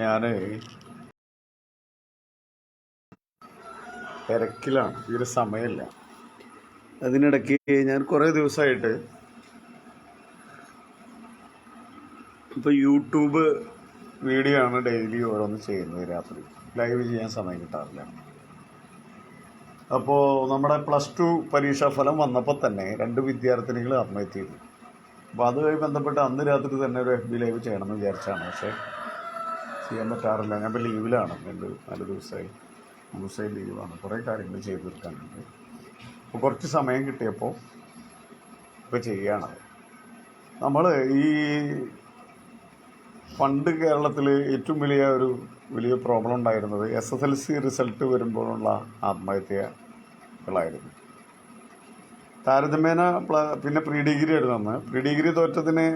ഞാൻ തിരക്കിലാണ് ഈ ഒരു സമയമില്ല. അതിനിടയ്ക്ക് ഞാൻ കുറേ ദിവസമായിട്ട് ഇപ്പോൾ യൂട്യൂബ് വീഡിയോ ആണ് ഡെയിലി ഓരോന്ന് ചെയ്യുന്നത് രാത്രി. ലൈവ് ചെയ്യാൻ സമയം കിട്ടാറില്ല. അപ്പോൾ നമ്മുടെ പ്ലസ് ടു പരീക്ഷാ ഫലം വന്നപ്പോൾ തന്നെ രണ്ട് വിദ്യാർത്ഥിനികൾ ആത്മഹത്യ ചെയ്തു അപ്പോൾ അതുമായി ബന്ധപ്പെട്ട് അന്ന് രാത്രി തന്നെ ഒരു എഫ് ബി ലൈവ് ചെയ്യണമെന്ന് വിചാരിച്ചാണ്. പക്ഷേ ചെയ്യാൻ പറ്റാറില്ല. ഞാൻ ഇപ്പോൾ ലീവിലാണ്. രണ്ട് നാല് ദിവസമായി. മൂന്ന് ദിവസമായി ലീവാണ്. കുറേ കാര്യങ്ങൾ ചെയ്തു തീർക്കാനുണ്ട്. അപ്പോൾ കുറച്ച് സമയം കിട്ടിയപ്പോൾ ഇപ്പോൾ ചെയ്യുകയാണത് നമ്മൾ ഈ പണ്ട് കേരളത്തിൽ ഏറ്റവും വലിയ ഒരു വലിയ പ്രോബ്ലം ഉണ്ടായിരുന്നത് S S L C result വരുമ്പോഴുള്ള ആത്മഹത്യകളായിരുന്നു. താരതമ്യേന പിന്നെ പ്രീ ഡിഗ്രി ആയിരുന്നു പ്രീ ഡിഗ്രി തോറ്റതിന്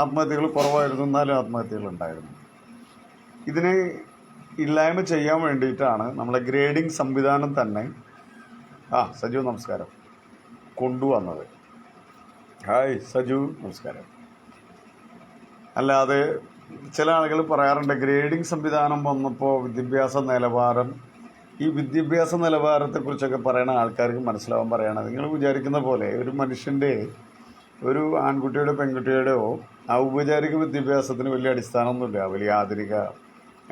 ആത്മഹത്യകൾ കുറവായിരുന്നു. എന്നാലും ആത്മഹത്യകൾ ഉണ്ടായിരുന്നു. ഇതിനെ ഇല്ലായ്മ ചെയ്യാൻ വേണ്ടിയിട്ടാണ് നമ്മളെ ഗ്രേഡിംഗ് സംവിധാനം തന്നെ. ആ സജു നമസ്കാരം. കൊണ്ടുവന്നത്. ഹായ് സജു നമസ്കാരം. അല്ലാതെ ചില ആളുകൾ പറയാറുണ്ട് ഗ്രേഡിംഗ് സംവിധാനം വന്നപ്പോൾ വിദ്യാഭ്യാസ നിലവാരം ഈ വിദ്യാഭ്യാസ നിലവാരത്തെക്കുറിച്ചൊക്കെ പറയുന്ന ആൾക്കാർക്ക് മനസ്സിലാവാൻ പറയണം. നിങ്ങൾ വിചാരിക്കുന്ന പോലെ ഒരു മനുഷ്യന്റെ ഒരു ആൺകുട്ടിയുടെ പെൺകുട്ടിയുടെയോ ഔപചാരിക വിദ്യാഭ്യാസത്തിന് വലിയ അടിസ്ഥാനമൊന്നുമില്ല. വലിയ ആധുനിക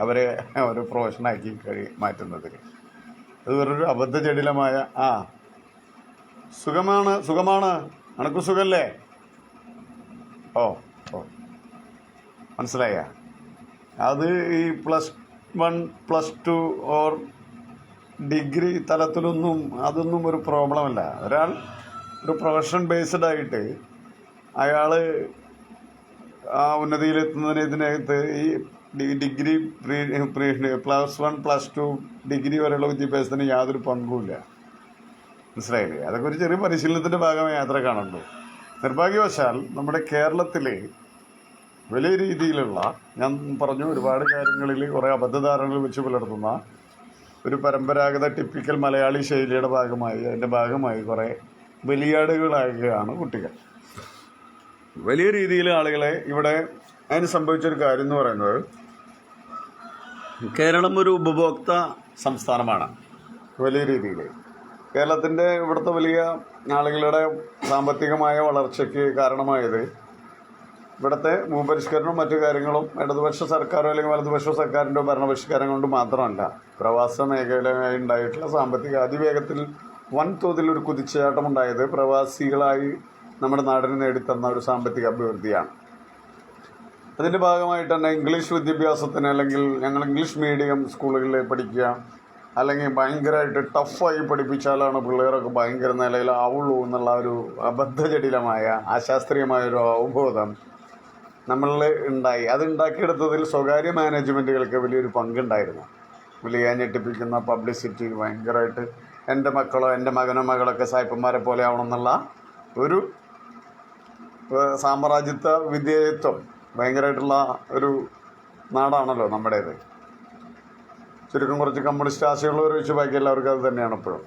അവരെ ഒരു പ്രൊഫഷനാക്കി കഴി മാറ്റുന്നത് അത് വേറൊരു അബദ്ധജടിലമായ ആ. സുഖമാണ് സുഖമാണ്. അണക്കു സുഖല്ലേ? ഓ ഓ. മനസ്സിലായ? അത് ഈ plus one plus two or degree തലത്തിലൊന്നും അതൊന്നും ഒരു പ്രോബ്ലമല്ല. ഒരാൾ ഒരു പ്രൊഫഷൻ ബേസ്ഡ് ആയിട്ട് അയാൾ ആ ഉന്നതിയിലെത്തുന്നതിന് ഇതിനകത്ത് ഈ degree pre plus one plus two degree വരെയുള്ള വിദ്യാഭ്യാസത്തിന് യാതൊരു പങ്കുമില്ല. മനസ്സിലായില്ലേ? അതൊക്കെ ഒരു ചെറിയ പരിശീലനത്തിന്റെ ഭാഗമായി യാത്ര കാണുള്ളൂ. നിർഭാഗ്യവശാൽ നമ്മുടെ കേരളത്തിലെ വലിയ രീതിയിലുള്ള ഞാൻ പറഞ്ഞു ഒരുപാട് കാര്യങ്ങളിൽ കുറേ അബദ്ധധാരണകൾ വെച്ച് പുലർത്തുന്ന ഒരു പരമ്പരാഗത ടിപ്പിക്കൽ മലയാളി ശൈലിയുടെ ഭാഗമായി അതിന്റെ ഭാഗമായി കുറേ ബലിയാടുകളാകുകയാണ് കുട്ടികൾ. വലിയ രീതിയിൽ ആളുകളെ ഇവിടെ അതിന് സംഭവിച്ചൊരു കാര്യം എന്ന് പറയുന്നത് കേരളം ഒരു ഉപഭോക്ത സംസ്ഥാനമാണ്. വലിയ രീതിയിൽ കേരളത്തിന്റെ ഇവിടുത്തെ വലിയ ആളുകളുടെ സാമ്പത്തികമായ വളർച്ചയ്ക്ക് കാരണമായത് ഇവിടുത്തെ ഭൂപരിഷ്കരണവും മറ്റു കാര്യങ്ങളും ഇടതുപക്ഷ സർക്കാരോ അല്ലെങ്കിൽ വലതുപക്ഷ സർക്കാരിന്റെ ഭരണപരിഷ്കാരം കൊണ്ട് മാത്രമല്ല പ്രവാസ മേഖലയായി ഉണ്ടായിട്ടുള്ള സാമ്പത്തിക അതിവേഗത്തിൽ വൻതോതിൽ ഒരു കുതിച്ചുചാട്ടം ഉണ്ടായത് പ്രവാസികളായി നമ്മുടെ നാടിന് നേടിത്തന്ന ഒരു സാമ്പത്തിക അഭിവൃദ്ധിയാണ്. അതിന്റെ ഭാഗമായിട്ട് തന്നെ ഇംഗ്ലീഷ് വിദ്യാഭ്യാസത്തിന് അല്ലെങ്കിൽ ഞങ്ങൾ ഇംഗ്ലീഷ് മീഡിയം സ്കൂളുകളിൽ പഠിക്കുക അല്ലെങ്കിൽ ഭയങ്കരമായിട്ട് ടഫായി പഠിപ്പിച്ചാലാണ് പിള്ളേരൊക്കെ ഭയങ്കര നിലയിലാവുള്ളൂ എന്നുള്ള ഒരു അബദ്ധജടിലമായ അശാസ്ത്രീയമായ ഒരു അവബോധം നമ്മളിൽ ഉണ്ടായി. അത് ഉണ്ടാക്കിയെടുത്തതിൽ സ്വകാര്യ മാനേജ്മെന്റുകൾക്ക് വലിയൊരു പങ്കുണ്ടായിരുന്നു. വലിയ ഞെട്ടിപ്പിക്കുന്ന പബ്ലിസിറ്റി ഭയങ്കരമായിട്ട് എന്റെ മക്കളോ എന്റെ മകനോ മകളൊക്കെ സായിപ്പന്മാരെ പോലെ ആവണം എന്നുള്ള ഒരു സാമ്രാജ്യത്വ വിധേയത്വം ഭയങ്കരമായിട്ടുള്ള ഒരു നാടാണല്ലോ നമ്മുടേത്. ചുരുക്കം കുറച്ച് കമ്മ്യൂണിസ്റ്റ് ആശയമുള്ളവർ വെച്ച് ബാക്കി എല്ലാവർക്കും അത് തന്നെയാണ് ഇപ്പോഴും.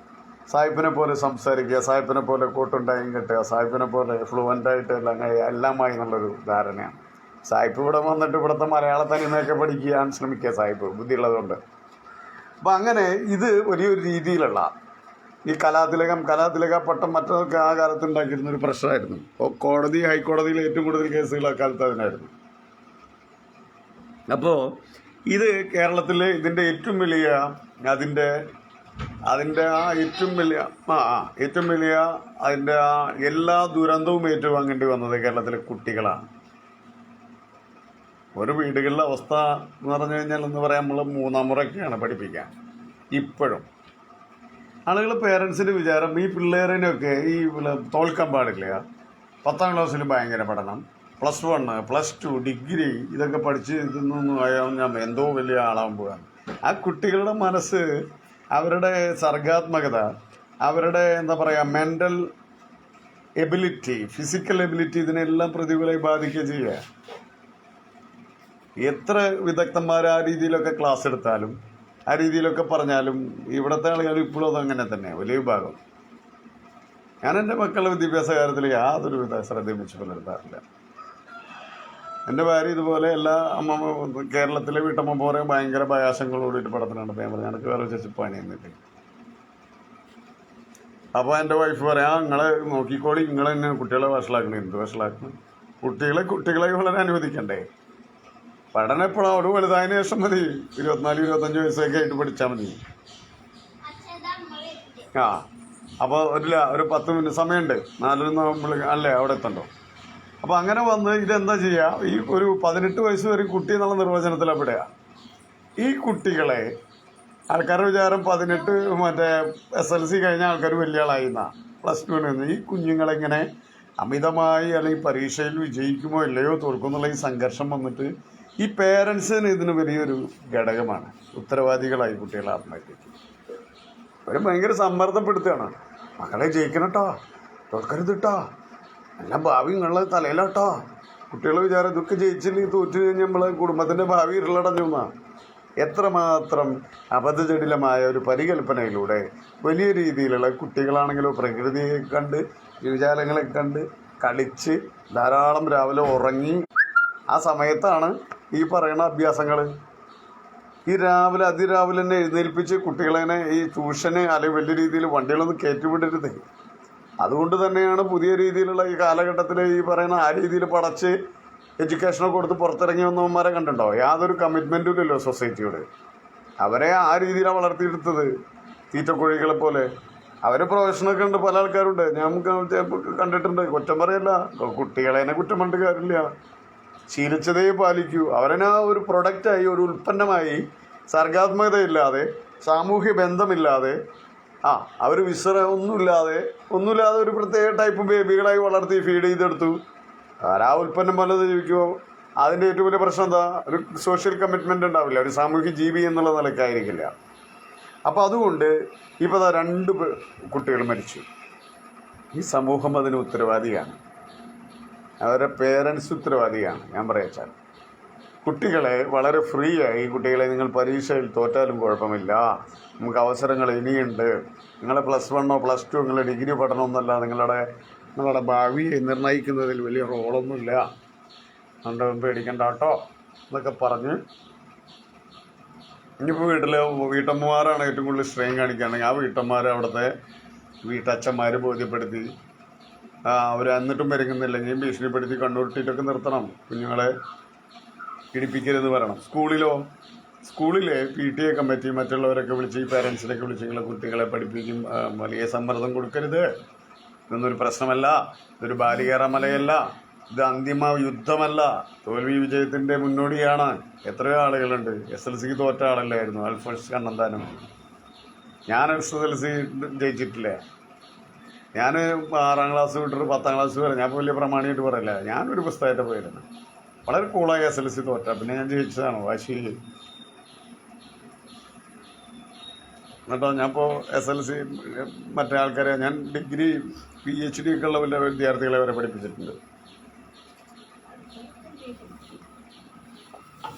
സായിപ്പിനെ പോലെ സംസാരിക്കുക സായിപ്പിനെ പോലെ കൂട്ടുണ്ടായും കിട്ടുക സായിപ്പിനെ പോലെ ഫ്ലുവന്റ് ആയിട്ട് എല്ലാം എല്ലാമായി എന്നുള്ളൊരു ധാരണയാണ്. സായിപ്പ് ഇവിടെ വന്നിട്ട് ഇവിടുത്തെ മലയാള തനിമയൊക്കെ പഠിക്കാൻ ശ്രമിക്കുക സായിപ്പ് ബുദ്ധിയുള്ളതുകൊണ്ട്. അപ്പം അങ്ങനെ ഇത് വലിയൊരു രീതിയിലുള്ള ഈ കലാതിലകം കലാതിലക പട്ടം മറ്റൊക്കെ ആ കാലത്ത് ഉണ്ടാക്കിയിരുന്നൊരു പ്രശ്നമായിരുന്നു. കോടതി ഹൈക്കോടതിയിൽ ഏറ്റവും കൂടുതൽ കേസുകൾ ആ കാലത്ത് അതിനായിരുന്നു. അപ്പോൾ ഇത് കേരളത്തിൽ ഇതിന്റെ ഏറ്റവും വലിയ അതിന്റെ അതിന്റെ ആ ഏറ്റവും വലിയ ആ ആ ഏറ്റവും വലിയ അതിന്റെ ആ എല്ലാ ദുരന്തവും ഏറ്റുവാങ്ങേണ്ടി വന്നത് കേരളത്തിലെ കുട്ടികളാണ്. ഒരു വീടുകളിലെ അവസ്ഥ എന്ന് പറഞ്ഞു കഴിഞ്ഞാൽ എന്ന് പറയാൻ നമ്മൾ മൂന്നാം മുറയ്ക്കാണ് പഠിപ്പിക്കാൻ. ഇപ്പോഴും. ആളുകൾ പേരൻസിന്റെ വിചാരം ഈ പിള്ളേരിനൊക്കെ ഈ തോൽക്കാൻ പാടില്ല. പത്താം ക്ലാസ്സിൽ ഭയങ്കര പഠനം. Plus one plus two degree ഇതൊക്കെ പഠിച്ച് ഇതൊന്നും ഞാൻ എന്തോ വലിയ ആളാകാൻ പോവാണ്. ആ കുട്ടികളുടെ മനസ്സ് അവരുടെ സർഗാത്മകത അവരുടെ എന്താ പറയുക മെന്റൽ എബിലിറ്റി ഫിസിക്കൽ എബിലിറ്റി ഇതിനെല്ലാം പ്രതികൂലമായി ബാധിക്കുക ചെയ്യുക. എത്ര വിദഗ്ധന്മാർ ആ രീതിയിലൊക്കെ ക്ലാസ് എടുത്താലും ആ രീതിയിലൊക്കെ പറഞ്ഞാലും ഇവിടുത്തെ ആളുകൾ ഇപ്പോഴും അതങ്ങനെ തന്നെ വലിയ വിഭാഗം. ഞാൻ എന്റെ മക്കളുടെ വിദ്യാഭ്യാസ കാര്യത്തിൽ യാതൊരു വിധ ശ്രദ്ധയും വെച്ച് പുലർത്താറില്ല. എന്റെ ഭാര്യ ഇതുപോലെ എല്ലാ അമ്മ കേരളത്തിലെ വീട്ടമ്മ പോലെ ഭയങ്കര പ്രയാസങ്ങളോടിയിട്ട് പടത്തിനാണ് ഞാൻ പറഞ്ഞു എനിക്ക് വേറെ ചേച്ചി പണി എന്നിട്ട് അപ്പോൾ എന്റെ വൈഫ് പറയാം നിങ്ങളെ നോക്കിക്കോളി നിങ്ങൾ തന്നെ കുട്ടികളെ വഷളാക്കണം. എന്ത് വഷളാക്കണം? കുട്ടികളെ കുട്ടികളെ വളരെ അനുവദിക്കണ്ടേ? പഠനം എപ്പോഴും അവിടെ വലുതായതിനു ശേഷം മതി. ഇരുപത്തിനാല് ഇരുപത്തഞ്ച് വയസ്സൊക്കെ ആയിട്ട് പഠിച്ചാൽ മതി. ആ അപ്പോൾ ഒരു ഒരു പത്ത് മിനിറ്റ് സമയമുണ്ട്. നാലൊന്നും നമ്മൾ അല്ലേ അവിടെ എത്തണ്ടോ? അപ്പോൾ അങ്ങനെ വന്ന് ഇതെന്താ ചെയ്യുക ഈ ഒരു പതിനെട്ട് വയസ്സ് വരെ കുട്ടി എന്നുള്ള നിർവചനത്തിൽ എവിടെയാ ഈ കുട്ടികളെ ആൾക്കാരുടെ വിചാരം പതിനെട്ട് മറ്റേ എസ് എൽ സി കഴിഞ്ഞ ആൾക്കാർ വലിയ ആളായി എന്നാ. പ്ലസ് ടുവിന് നിന്ന്. ഈ കുഞ്ഞുങ്ങളെങ്ങനെ അമിതമായി അല്ലെങ്കിൽ പരീക്ഷയിൽ വിജയിക്കുമോ ഇല്ലയോ തോൽക്കുന്നുള്ള ഈ സംഘർഷം വന്നിട്ട് ഈ പേരൻസിന് ഇതിന് വലിയൊരു ഘടകമാണ്. ഉത്തരവാദികളായി കുട്ടികളെ ആത്മഹത്യക്ക്. അവർ ഭയങ്കര സമ്മർദ്ദപ്പെടുത്തുകയാണ്. മക്കളെ ജയിക്കണം കേട്ടോ തോൽക്കരുത് കേട്ടോ നല്ല ഭാവി നിങ്ങളെ തലയിലോട്ടോ. കുട്ടികളെ വിചാരം ഇതൊക്കെ ജയിച്ചില്ലെങ്കിൽ തോറ്റു കഴിഞ്ഞാൽ നമ്മളെ കുടുംബത്തിന്റെ ഭാവി ഇരുളടഞ്ഞു എന്നാ. എത്രമാത്രം അബദ്ധജടിലമായ ഒരു പരികൽപ്പനയിലൂടെ വലിയ രീതിയിലുള്ള കുട്ടികളാണെങ്കിലും പ്രകൃതിയെ കണ്ട് ജീവജാലങ്ങളെ കണ്ട് കളിച്ച് ധാരാളം രാവിലെ ഉറങ്ങി. ആ സമയത്താണ് ഈ പറയുന്ന അഭ്യാസങ്ങൾ ഈ രാവിലെ അതിരാവിലെ തന്നെ എഴുന്നേൽപ്പിച്ച് കുട്ടികളെ ഈ ട്യൂഷന് അല്ലെങ്കിൽ വലിയ രീതിയിൽ വണ്ടികളൊന്നും കയറ്റിവിടരുത്. അതുകൊണ്ട് തന്നെയാണ് പുതിയ രീതിയിലുള്ള ഈ കാലഘട്ടത്തിൽ ഈ പറയുന്ന ആ രീതിയിൽ പടച്ച് എഡ്യൂക്കേഷനൊക്കെ കൊടുത്ത് പുറത്തിറങ്ങി വന്നവന്മാരെ കണ്ടുണ്ടോ യാതൊരു കമ്മിറ്റ്മെന്റും ഇല്ലല്ലോ സൊസൈറ്റിയോട് അവരെ ആ രീതിയിലാണ് വളർത്തിയെടുത്തത്. തീറ്റക്കുഴികളെ പോലെ. അവരെ പ്രൊഫഷനൊക്കെ ഉണ്ട് പല ആൾക്കാരുണ്ട്. ഞാൻ കണ്ടിട്ടുണ്ട്. കുറ്റം പറയല്ല. കുട്ടികളെ തന്നെ കുറ്റം പറഞ്ഞിട്ട് കാര്യമില്ല. ശീലിച്ചതേ പാലിക്കൂ. അവരനെ ഒരു പ്രൊഡക്റ്റായി ഒരു ഉൽപ്പന്നമായി സർഗാത്മകതയില്ലാതെ സാമൂഹ്യ ബന്ധമില്ലാതെ ആ അവർ വിശ്ര ഒന്നുമില്ലാതെ ഒന്നുമില്ലാതെ ഒരു പ്രത്യേക ടൈപ്പ് ബേബികളായി വളർത്തി ഫീഡ് ചെയ്തെടുത്തു. ആ ഉൽപ്പന്നം വല്ലത് ജീവിക്കുമോ അതിന്റെ ഏറ്റവും വലിയ പ്രശ്നം എന്താ? ഒരു സോഷ്യൽ കമ്മിറ്റ്മെന്റ് ഉണ്ടാവില്ല. ഒരു സാമൂഹ്യ ജീവി എന്നുള്ള നിലക്കായിരിക്കില്ല അപ്പോൾ അതുകൊണ്ട് ഇപ്പോൾ അതാ രണ്ട് കുട്ടികൾ മരിച്ചു. ഈ സമൂഹം അതിന് ഉത്തരവാദിയാണ്. അവരുടെ പേരൻസ് ഉത്തരവാദിയാണ്. ഞാൻ പറയാച്ചാൽ കുട്ടികളെ വളരെ ഫ്രീ ആയി കുട്ടികളെ നിങ്ങൾ പരീക്ഷയിൽ തോറ്റാലും കുഴപ്പമില്ല. നമുക്ക് അവസരങ്ങൾ ഇനിയുണ്ട്. നിങ്ങളെ പ്ലസ് വണ്ണോ പ്ലസ് ടു നിങ്ങളെ ഡിഗ്രി പഠനമൊന്നുമല്ല നിങ്ങളുടെ നിങ്ങളുടെ ഭാവിയെ നിർണയിക്കുന്നതിൽ വലിയ റോളൊന്നുമില്ല അതുകൊണ്ട് പേടിക്കണ്ട കേട്ടോ. എന്നൊക്കെ പറഞ്ഞ് ഇനിയിപ്പോൾ വീട്ടിൽ വീട്ടമ്മമാരാണ് ഏറ്റവും കൂടുതൽ സ്ട്രെയിൻ കാണിക്കുകയാണെങ്കിൽ ആ വീട്ടമ്മമാരെ അവിടുത്തെ വീട്ടച്ഛന്മാർ ബോധ്യപ്പെടുത്തി. അവർ എന്നിട്ടും വരുന്നില്ലെങ്കിൽ ഭീഷണിപ്പെടുത്തി കണ്ണുരുട്ടിയിട്ടൊക്കെ നിർത്തണം. കുഞ്ഞുങ്ങളെ ഇടിപ്പിക്കരുത് പറയണം. സ്കൂളിലോ സ്കൂളിലെ പി ടി എ കമ്മിറ്റി മറ്റുള്ളവരൊക്കെ വിളിച്ച് ഈ പേരൻസിനൊക്കെ വിളിച്ച് നിങ്ങളെ കുട്ടികളെ പഠിപ്പിക്കും വലിയ സമ്മർദ്ദം കൊടുക്കരുത്. ഇതൊന്നൊരു പ്രശ്നമല്ല ഇതൊരു ബാലികേറ മലയല്ല ഇത് അന്തിമ യുദ്ധമല്ല. തോൽവി വിജയത്തിന്റെ മുന്നോടിയാണ്. എത്രയോ ആളുകളുണ്ട്. എസ് എൽ സിക്ക് തോറ്റ ആളല്ലായിരുന്നു അൽഫോൺസ് കണ്ണന്താനം. ഞാൻ എസ് എൽ സി ജയിച്ചിട്ടില്ലേ. ഞാൻ ആറാം ക്ലാസ് വിട്ടിട്ട് പത്താം ക്ലാസ് വരെ ഞാൻ വലിയ പ്രമാണിയായിട്ട് പറയില്ല. ഞാനൊരു പുസ്തകമായിട്ട് പോയിരുന്നു. വളരെ കൂളായി എസ് എൽ സി തോറ്റ പിന്നെ ഞാൻ ജയിച്ചതാണ് വാശി എന്നിട്ടോ ഞാൻ ഇപ്പോൾ എസ് എൽ സി മറ്റേ ആൾക്കാരെ ഞാൻ ഡിഗ്രി പി എച്ച് ഡി ഒക്കെ ഉള്ള വിദ്യാർത്ഥികളെ വരെ പഠിപ്പിച്ചിട്ടുണ്ട്.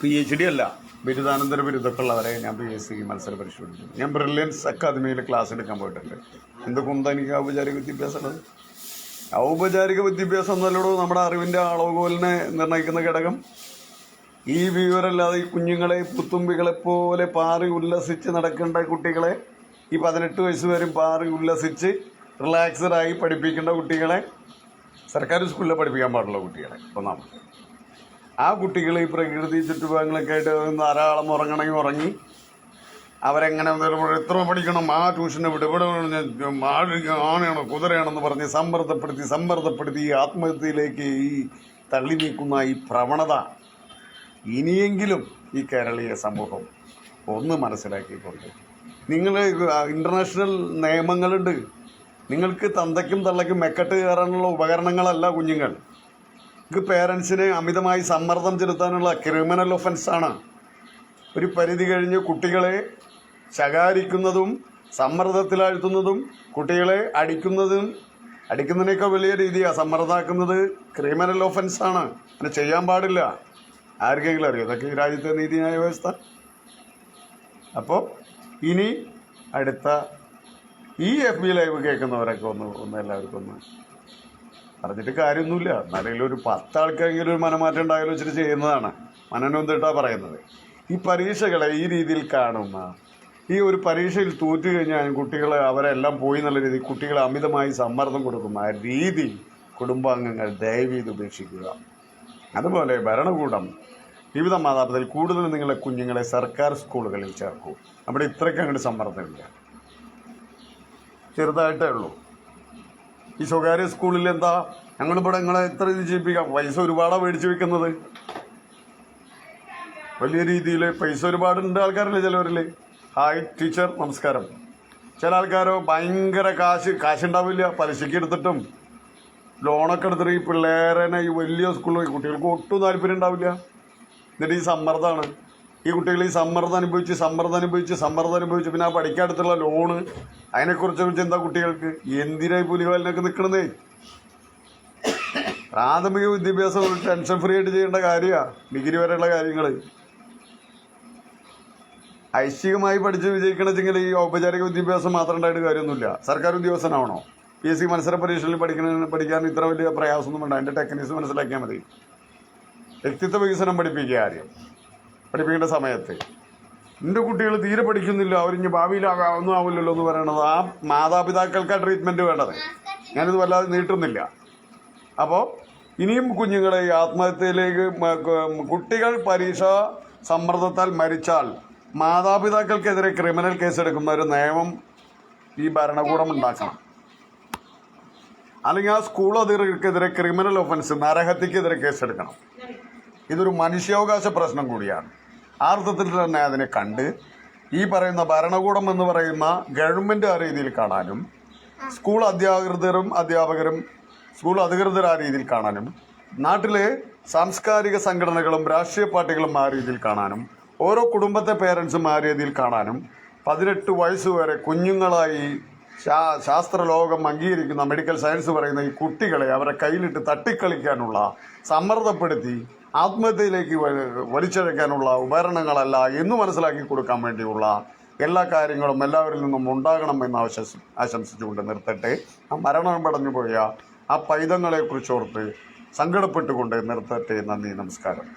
പി എച്ച് ഡി അല്ല ബിരുദാനന്തര ബിരുദമൊക്കെ ഉള്ളവരെ ഞാൻ പി എസ് സി മത്സര പരീക്ഷ പഠിച്ചു ഞാൻ ബ്രില്യൻസ് അക്കാദമിയിൽ ക്ലാസ് എടുക്കാൻ പോയിട്ടുണ്ട്. എന്ത് കുന്ത എനിക്ക് ഔപചാരിക വിദ്യാഭ്യാസമുള്ളത് ഔപചാരിക വിദ്യാഭ്യാസം എന്നല്ലടോ നമ്മുടെ അറിവിന്റെ അളവുകോലിനെ നിർണയിക്കുന്ന ഘടകം. ഈ വിവരമല്ലാതെ ഈ കുഞ്ഞുങ്ങളെ പുത്തുമ്പികളെ പോലെ പാറി ഉല്ലസിച്ച് നടക്കേണ്ട കുട്ടികളെ ഈ പതിനെട്ട് വയസ്സ് വരും പാറി ഉല്ലസിച്ച് റിലാക്സ്ഡായി പഠിപ്പിക്കേണ്ട കുട്ടികളെ സർക്കാർ സ്കൂളിൽ പഠിപ്പിക്കാൻ പാടുള്ള കുട്ടികളെ ഒന്നാമത്. ആ കുട്ടികൾ ഈ പ്രകൃതി ചുറ്റുപാടുകളൊക്കെ ആയിട്ട് ധാരാളം ഉറങ്ങണമെങ്കിൽ ഉറങ്ങി അവരെങ്ങനെ എത്ര പഠിക്കണം? ആ ട്യൂഷന് വിട്. ഇവിടെ ആണയാണോ കുതിരയാണെന്ന് പറഞ്ഞ് സമ്മർദ്ദപ്പെടുത്തി സമ്മർദ്ദപ്പെടുത്തി ആത്മഹത്യയിലേക്ക് ഈ തള്ളി നീക്കുന്ന ഈ പ്രവണത ഇനിയെങ്കിലും ഈ കേരളീയ സമൂഹം ഒന്ന് മനസ്സിലാക്കിക്കൊണ്ട് നിങ്ങൾ ഇന്റർനാഷണൽ നിയമങ്ങളുണ്ട്. നിങ്ങൾക്ക് തന്തയ്ക്കും തള്ളയ്ക്കും മെക്കെട്ട് കയറാനുള്ള ഉപകരണങ്ങളല്ല കുഞ്ഞുങ്ങൾ. നിങ്ങൾക്ക് പേരൻസിനെ അമിതമായി സമ്മർദ്ദം ചെലുത്താനുള്ള ക്രിമിനൽ ഒഫൻസാണ് ഒരു പരിധി കഴിഞ്ഞ് കുട്ടികളെ ശകാരിക്കുന്നതും സമ്മർദ്ദത്തിലാഴ്ത്തുന്നതും കുട്ടികളെ അടിക്കുന്നതും അടിക്കുന്നതിനേക്കാൾ വലിയ രീതിയാണ് സമ്മർദ്ദമാക്കുന്നത്. ക്രിമിനൽ ഒഫൻസാണ് അങ്ങനെ ചെയ്യാൻ പാടില്ല. ആർക്കെങ്കിലും അറിയോ? ഇതൊക്കെ ഈ രാജ്യത്തെ നീതിന്യായ വ്യവസ്ഥ. അപ്പോൾ ഇനി അടുത്ത ഈ എഫ് ബി ലൈവ് കേൾക്കുന്നവരൊക്കെ ഒന്ന് ഒന്ന് എല്ലാവർക്കും ഒന്ന് പറഞ്ഞിട്ട് കാര്യമൊന്നുമില്ല. എന്നാലും ഒരു പത്ത് ആൾക്കാരെങ്കിലും ഒരു മനമാറ്റം ഉണ്ടായാലും ചെയ്യുന്നതാണ്. മനനൊന്നിട്ടാണ് പറയുന്നത്. ഈ പരീക്ഷകളെ ഈ രീതിയിൽ കാണുന്ന ഈ ഒരു പരീക്ഷയിൽ തോറ്റു കഴിഞ്ഞാൽ കുട്ടികളെ അവരെല്ലാം പോയി എന്നുള്ള രീതി കുട്ടികളെ അമിതമായി സമ്മർദ്ദം കൊടുക്കുന്ന ആ രീതി കുടുംബാംഗങ്ങൾ ദയവ് ചെയ്ത് ഉപേക്ഷിക്കുക. അതുപോലെ ഭരണകൂടം വിവിധ മാതാപിതാക്കൾ കൂടുതൽ നിങ്ങളുടെ കുഞ്ഞുങ്ങളെ സർക്കാർ സ്കൂളുകളിൽ ചേർക്കൂ. അവിടെ ഇത്രയ്ക്ക് അങ്ങോട്ട് സമ്മർദ്ദമില്ല. ചെറുതായിട്ടേ ഉള്ളൂ. ഈ സ്വകാര്യ സ്കൂളിൽ എന്താ? ഞങ്ങളിവിടെ നിങ്ങളെ എത്ര ഇത് ചെയ്യിപ്പിക്കാം. പൈസ ഒരുപാടാണ് മേടിച്ചു വെക്കുന്നത്. വലിയ രീതിയിൽ പൈസ ഒരുപാടുണ്ട് ആൾക്കാരില്ലേ ചിലവരിൽ ഹായ് ടീച്ചർ നമസ്കാരം. ചില ആൾക്കാരോ ഭയങ്കര കാശ് കാശുണ്ടാവില്ല പലിശയ്ക്ക് എടുത്തിട്ടും ലോണൊക്കെ എടുത്തിട്ട് ഈ പിള്ളേരെ ഈ വലിയ സ്കൂളിൽ കുട്ടികൾക്ക് ഒട്ടും താല്പര്യം ഉണ്ടാവില്ല. എന്നിട്ട് ഈ സമ്മർദ്ദമാണ്. ഈ കുട്ടികൾ ഈ സമ്മർദ്ദം അനുഭവിച്ച് സമ്മർദ്ദം അനുഭവിച്ച് സമ്മർദ്ദം അനുഭവിച്ച് പിന്നെ ആ പഠിക്കാടുത്തുള്ള ലോണ് അതിനെക്കുറിച്ച് ചിന്ത കുട്ടികൾക്ക്? എന്തിനായി പുലിവാലിനൊക്കെ നിൽക്കണതേ പ്രാഥമിക വിദ്യാഭ്യാസം ടെൻഷൻ ഫ്രീ ആയിട്ട് ചെയ്യേണ്ട കാര്യമാണ് ഡിഗ്രി വരെയുള്ള കാര്യങ്ങൾ ഐച്ഛികമായി പഠിച്ച് വിജയിക്കണമെങ്കിൽ ഈ ഔപചാരിക വിദ്യാഭ്യാസം മാത്രം ഉണ്ടായിട്ട് കാര്യമൊന്നുമില്ല. സർക്കാർ ഉദ്യോഗസ്ഥനാവണോ? പി എസ് സി മത്സര പരീക്ഷയിൽ പഠിക്കുന്ന പഠിക്കാൻ ഇത്ര വലിയ പ്രയാസമൊന്നും വേണ്ട. അതിന്റെ ടെക്നിക്സ് മനസ്സിലാക്കിയാൽ മതി. വ്യക്തിത്വ വികസനം പഠിപ്പിക്കുക ആദ്യം. പഠിപ്പിക്കേണ്ട സമയത്ത്. എന്റെ കുട്ടികൾ തീരെ പഠിക്കുന്നില്ല. അവരിഞ്ഞ് ഭാവിയിൽ ഒന്നും ആവില്ലല്ലോ എന്ന് പറയണത്. ആ മാതാപിതാക്കൾക്ക് ട്രീറ്റ്മെന്റ് വേണ്ടത്. ഞാനിത് വല്ലാതെ നീട്ടുന്നില്ല. അപ്പോൾ ഇനിയും കുഞ്ഞുങ്ങളെ ആത്മഹത്യയിലേക്ക് കുട്ടികൾ പരീക്ഷ സമ്മർദ്ദത്താൽ മരിച്ചാൽ മാതാപിതാക്കൾക്കെതിരെ ക്രിമിനൽ കേസെടുക്കുന്ന ഒരു നിയമം ഈ ഭരണകൂടം ഉണ്ടാക്കണം. അല്ലെങ്കിൽ ആ സ്കൂൾ അധികൃതർക്കെതിരെ ക്രിമിനൽ ഒഫൻസ് നരഹത്യക്കെതിരെ കേസെടുക്കണം. ഇതൊരു മനുഷ്യാവകാശ പ്രശ്നം കൂടിയാണ്. ആ അർത്ഥത്തിൽ തന്നെ അതിനെ കണ്ട് ഈ പറയുന്ന ഭരണകൂടം എന്ന് പറയുന്ന ഗവൺമെന്റ് ആ രീതിയിൽ കാണാനും സ്കൂൾ അധ്യാകൃതരും അധ്യാപകരും സ്കൂൾ അധികൃതർ ആ രീതിയിൽ കാണാനും നാട്ടിലെ സാംസ്കാരിക സംഘടനകളും രാഷ്ട്രീയ പാർട്ടികളും ആ രീതിയിൽ കാണാനും ഓരോ കുടുംബത്തെ പേരൻസും രീതിയിൽ കാണാനും പതിനെട്ട് വയസ്സ് വരെ കുഞ്ഞുങ്ങളായി ശാ ശാസ്ത്രലോകം അംഗീകരിക്കുന്ന മെഡിക്കൽ സയൻസ് പറയുന്ന ഈ കുട്ടികളെ അവരെ കയ്യിലിട്ട് തട്ടിക്കളിക്കാനുള്ള സമ്മർദ്ദപ്പെടുത്തി ആത്മഹത്യയിലേക്ക് വലിച്ചിഴക്കാനുള്ള ഉപകരണങ്ങളല്ല എന്ന് മനസ്സിലാക്കി കൊടുക്കാൻ വേണ്ടിയുള്ള എല്ലാ കാര്യങ്ങളും എല്ലാവരിൽ നിന്നും ഉണ്ടാകണം എന്ന് ആശംസ ആശംസിച്ചുകൊണ്ട് നിർത്തട്ടെ. ആ മരണം പടഞ്ഞു പോയ ആ പൈതങ്ങളെക്കുറിച്ചോർത്ത് സങ്കടപ്പെട്ടുകൊണ്ട് നിർത്തട്ടെ. നന്ദി നമസ്കാരം.